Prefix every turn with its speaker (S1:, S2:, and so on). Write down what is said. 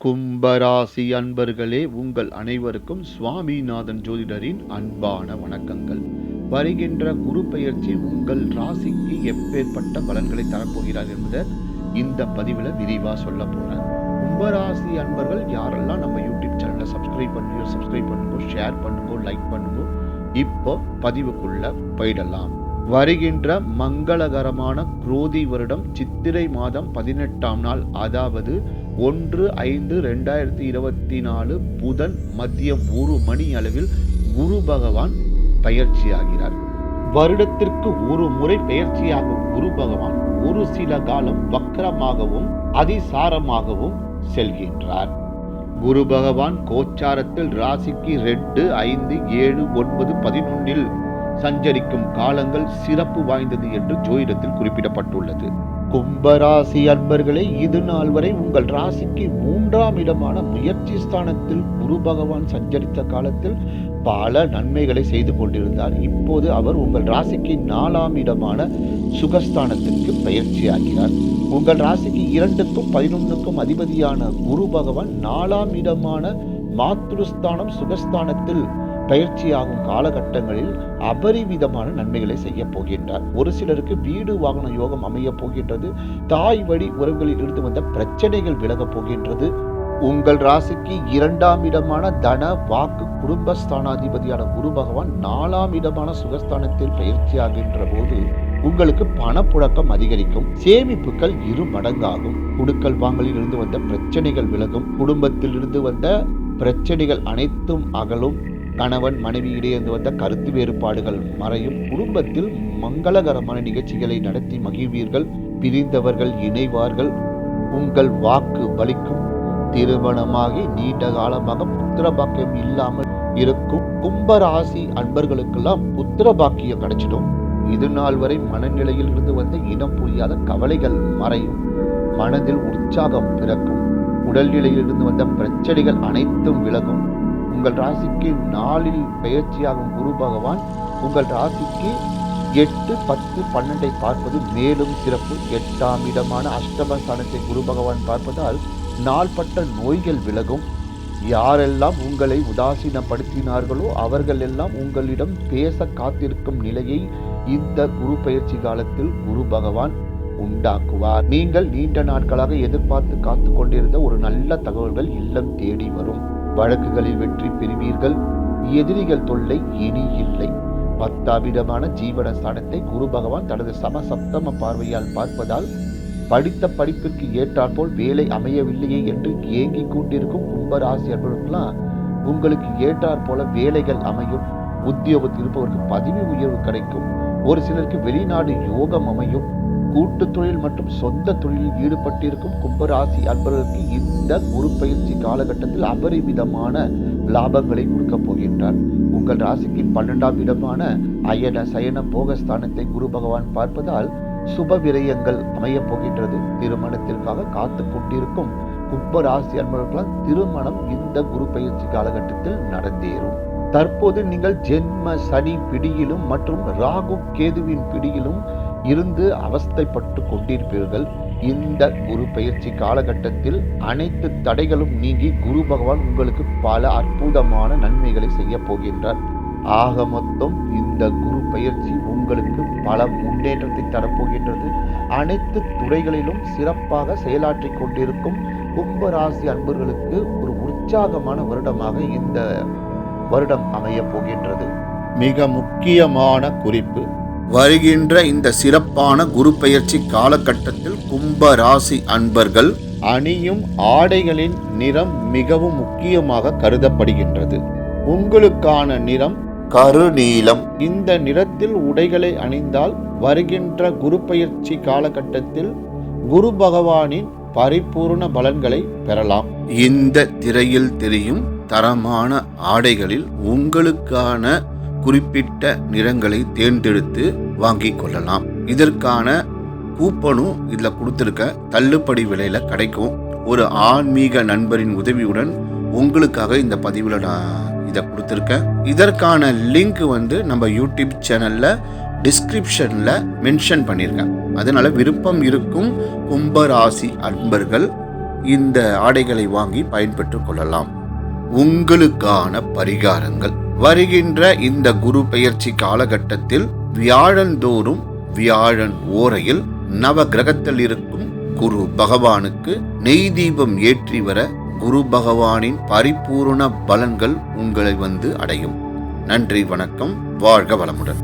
S1: கும்பராசி அன்பர்களே உங்கள் அனைவருக்கும் சுவாமிநாதன் ஜோதிடரின் அன்பான வணக்கங்கள். வருகின்ற குரு பெயர்ச்சி உங்கள் ராசிக்கு எப்பேற்பட்ட பலன்களை தரப்போகிறார் என்பதை இந்த பதிவில் விரிவாக சொல்ல போகிறேன் கும்பராசி அன்பர்கள் யாரெல்லாம் நம்ம யூடியூப் சேனலை சப்ஸ்கிரைப் பண்ணுங்க சப்ஸ்கிரைப் பண்ணுங்க ஷேர் பண்ணுங்க லைக் பண்ணுங்க இப்போ பதிவுக்குள்ள போயிடலாம். வருகின்ற மங்களகரமான குரோதி வருடம் சித்திரை மாதம் பதினெட்டாம் நாள் அதாவது ஒன்று ஐந்து ரெண்டாயிரத்தி இருபத்தி நாலு புதன் மதியம் ஒரு மணி அளவில் குரு பகவான் பயிற்சியாகிறார். வருடத்திற்கு ஒரு முறை பயிற்சியாகும் குரு பகவான் ஒரு சில காலம் வக்கரமாகவும் அதிசாரமாகவும் செல்கின்றார். குரு பகவான் கோச்சாரத்தில் ராசிக்கு ரெண்டு ஐந்து ஏழு ஒன்பது பதினொன்றில் சஞ்சரிக்கும் காலங்கள் சிறப்பு வாய்ந்தது என்று ஜோதிடத்தில் குறிப்பிடப்பட்டுள்ளது. கும்பராசி அன்பர்களே இது நாள் வரை உங்கள் ராசிக்கு மூன்றாம் இடமான முயற்சி ஸ்தானத்தில் குரு பகவான் சஞ்சரித்த காலத்தில் பல நன்மைகளை செய்து கொண்டிருந்தார். இப்போது அவர் உங்கள் ராசிக்கு நாலாம் இடமான சுகஸ்தானத்திற்கு பயிற்சியாகிறார். உங்கள் ராசிக்கு இரண்டுக்கும் பதினொன்றுக்கும் அதிபதியான குரு பகவான் நாலாம் இடமான மாத்ருஸ்தானம் சுகஸ்தானத்தில் பயிற்சியாகும் காலகட்டங்களில் அபரிவிதமான நன்மைகளை செய்ய போகின்றார். ஒரு சிலருக்கு வீடு வாகன யோகம் அமைய போகின்றது. தாய் வழி உறவுகளில் இருந்து வந்த பிரச்சனைகள் விலகப் போகின்றது. உங்கள் ராசிக்கு இரண்டாம் இடமான தன வாக்கு குடும்பஸ்தானாதிபதியான குரு பகவான் நாலாம் இடமான சுகஸ்தானத்தில் பயிற்சியாகின்ற போது உங்களுக்கு பணப்புழக்கம் அதிகரிக்கும். சேமிப்புகள் இரு மடங்காகும். குடுக்கல் வாங்கலில் இருந்து வந்த பிரச்சனைகள் விலகும். குடும்பத்தில் இருந்து வந்த பிரச்சனைகள் அனைத்தும் அகலும். கணவன் மனைவியிடையே இருந்து வந்த கருத்து வேறுபாடுகள் மறையும். குடும்பத்தில் மங்களகரமான நிகழ்ச்சிகளை நடத்தி மகிழ்வீர்கள். பிரிந்தவர்கள் இணைவார்கள். உங்கள் வாக்கு பலிக்கும் திருமணமாகி நீண்ட காலமாக புத்திர பாக்கியம் இல்லாமல் இருக்கும். கும்பராசி அன்பர்களுக்கெல்லாம் புத்திர பாக்கியம் கிடைச்சிடும். இது நாள் வரை மனநிலையில் இருந்து வந்த இனம் புரியாத கவலைகள் மறையும். மனதில் உற்சாகம் பிறக்கும். உடல்நிலையில் இருந்து வந்த பிரச்சனைகள் அனைத்தும் விலகும். உங்கள் ராசிக்கு நாளில் பயிற்சியாகும் குரு பகவான் உங்கள் ராசிக்கு எட்டு பத்து பன்னெண்டை பார்ப்பது மேலும் சிறப்பு. எட்டாம் இடமான அஷ்டமஸ்தானத்தை குரு பகவான் பார்ப்பதால் நாள்பட்ட நோய்கள் விலகும். யாரெல்லாம் உங்களை உதாசீனப்படுத்தினார்களோ அவர்கள் எல்லாம் உங்களிடம் பேச காத்திருக்கும் நிலையை இந்த குரு பயிற்சி காலத்தில் குரு பகவான் உண்டாக்குவார். நீங்கள் நீண்ட நாட்களாக எதிர்பார்த்து காத்து கொண்டிருந்த ஒரு நல்ல தகவல்கள் இல்லம் தேடி வரும். வழக்குகளில் வெற்றி பெறுவீர்கள். எதிரிகள் தொல்லை இனி இல்லை. பத்தாவிடமான ஜீவன ஸ்தானத்தை குரு பகவான் தனது சமசப்தம பார்வையால் பார்ப்பதால் படித்த படிப்பிற்கு ஏற்றாற்போல் வேலை அமையவில்லையே என்று ஏங்கிக் கொண்டிருக்கும் கும்பராசி அன்பர்களுக்கெல்லாம் உங்களுக்கு ஏற்றாற்போல வேலைகள் அமையும். உத்தியோகத்தில் இருப்பவருக்கு பதவி உயர்வு கிடைக்கும். ஒரு சிலருக்கு வெளிநாடு யோகம் அமையும். கூட்டு தொழில் மற்றும் சொந்த தொழிலில் ஈடுபட்டிருக்கும் கும்பராசி அன்பர்களுக்கு இந்த குரு பயிற்சி காலகட்டத்தில் அபரிமிதமான லாபங்களை கொடுக்க போகின்றார். உங்கள் ராசிக்கு பன்னெண்டாம் இடமான அயன சயன போகஸ்தானத்தை குரு பகவான் பார்ப்பதால் சுப விரயங்கள் அமையப் போகின்றது. திருமணத்திற்காக காத்து கொண்டிருக்கும் கும்பராசி அன்பர்களால் திருமணம் இந்த குரு பயிற்சி காலகட்டத்தில் நடந்தேறும். தற்போது நீங்கள் ஜென்ம சனி பிடியிலும் மற்றும் ராகு கேதுவின் பிடியிலும் இருந்து அவஸ்தைப்பட்டு கொண்டிருப்பீர்கள். இந்த குரு பயிற்சி காலகட்டத்தில் அனைத்து தடைகளும் நீங்கி குரு பகவான் உங்களுக்கு பல அற்புதமான நன்மைகளை செய்ய போகின்றார். ஆக மொத்தம் இந்த குரு பயிற்சி உங்களுக்கு பல முன்னேற்றத்தை தரப்போகின்றது. அனைத்து துறைகளிலும் சிறப்பாக செயலாற்றி கொண்டிருக்கும் கும்பராசி அன்பர்களுக்கு ஒரு உற்சாகமான வருடமாக இந்த வருடம் அமைய போகின்றது. மிக முக்கியமான குறிப்பு வருகின்ற இந்த சிறப்பான குரு பெயர்ச்சி காலகட்டத்தில் கும்ப ராசி அன்பர்கள் அணியும் ஆடைகளின் நிறம் மிகவும் முக்கியமாக கருதப்படுகின்றது. உங்களுக்கான நிறம் கருநீலம். இந்த நிறத்தில் உடைகளை அணிந்தால் வருகின்ற குரு பயிற்சி காலகட்டத்தில் குரு பகவானின் பரிபூர்ண பலன்களை பெறலாம். இந்த திரையில் தெரியும் தரமான ஆடைகளில் உங்களுக்கான குறிப்பிட்ட நிறங்களை தேர்ந்தெடுத்து வாங்கி கொள்ளலாம். இதற்கான கூப்பனும் இதில் கொடுத்துருக்க தள்ளுபடி விலையில் கிடைக்கும். ஒரு ஆன்மீக நண்பரின் உதவியுடன் உங்களுக்காக இந்த பதிவில் நான் இதை கொடுத்துருக்கேன் இதற்கான லிங்க் வந்து நம்ம யூடியூப் சேனலில் டிஸ்கிரிப்ஷனில் மென்ஷன் பண்ணியிருக்கேன். அதனால் விருப்பம் இருக்கும் கும்பராசி அன்பர்கள் இந்த ஆடைகளை வாங்கி பயன்பெற்று கொள்ளலாம். உங்களுக்கான பரிகாரங்கள். வருகின்ற இந்த குரு பெயர்ச்சி காலகட்டத்தில் வியாழந்தோறும் வியாழன் ஓரையில் நவ கிரகத்தில் இருக்கும் குரு பகவானுக்கு நெய் தீபம் ஏற்றி வர குரு பகவானின் பரிபூரண பலன்கள் உங்களை வந்து அடையும். நன்றி வணக்கம். வாழ்க வளமுடன்.